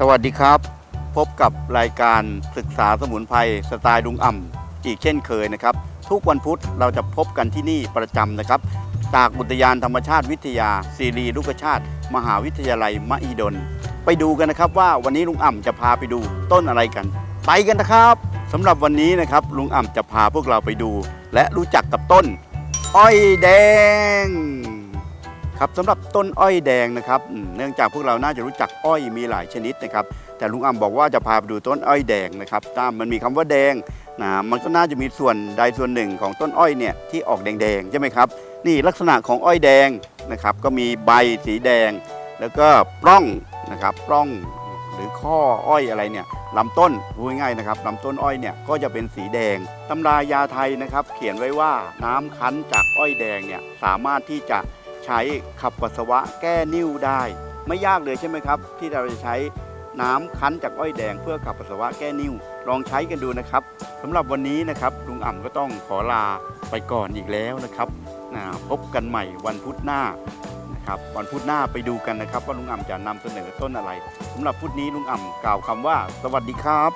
สวัสดีครับ พบกับรายการศึกษาสมุนไพรสไตล์ลุงอ่ำอีกเช่นเคยนะครับ ทุกวันพุธเราจะพบกันที่นี่ประจำนะครับ จากอุทยานธรรมชาติวิทยาซีรีลูกชาติ มหาวิทยาลัยมหิดล ไปดูกันนะครับว่าวันนี้ลุงอ่ำจะพาไปดูต้นอะไรกัน ไปกันนะครับสำหรับวันนี้นะครับลุงอ่ำจะพาพวกเราไปดู และรู้จักกับต้น อ้อยแดง ครับสำหรับต้นอ้อยแดงนะครับเนื่องจากพวกเราน่าจะรู้จักอ้อยมีหลายชนิดนะครับ แต่ลุงอ่ำบอกว่าจะพาไปดูต้นอ้อยแดงนะครับตามมันมีคำว่าแดงนะมันก็น่าจะมีส่วนใดส่วนหนึ่งของต้นอ้อยเนี่ยที่ออกแดงๆใช่ไหมครับนี่ลักษณะของอ้อยแดงนะครับ ก็มีใบสีแดง แล้วก็ปล้องนะครับปล้องหรือข้ออ้อยอะไรเนี่ยลำต้นพูดง่ายๆนะครับลำต้นอ้อยเนี่ยก็จะเป็นสีแดงตำรายาไทยนะครับ เขียนไว้ว่าน้ำคั้นจากอ้อยแดงเนี่ยสามารถที่จะ ใช้ขับปัสสาวะแก้นิ่วได้ ไม่ยากเลยใช่ไหมครับ ที่เราจะใช้น้ำคั้นจากอ้อยแดงเพื่อขับปัสสาวะแก้นิ่ว ลองใช้กันดูนะครับสำหรับวันนี้นะครับลุงอ่ำก็ต้องขอลาไปก่อนอีกแล้วนะครับนะพบกันใหม่วันพุธหน้านะครับวันพุธหน้าไปดูกันนะครับ ว่าลุงอ่ำจะนำเสนอต้นอะไรสำหรับพุธนี้ลุงอ่ำกล่าวคำว่า สวัสดีครับ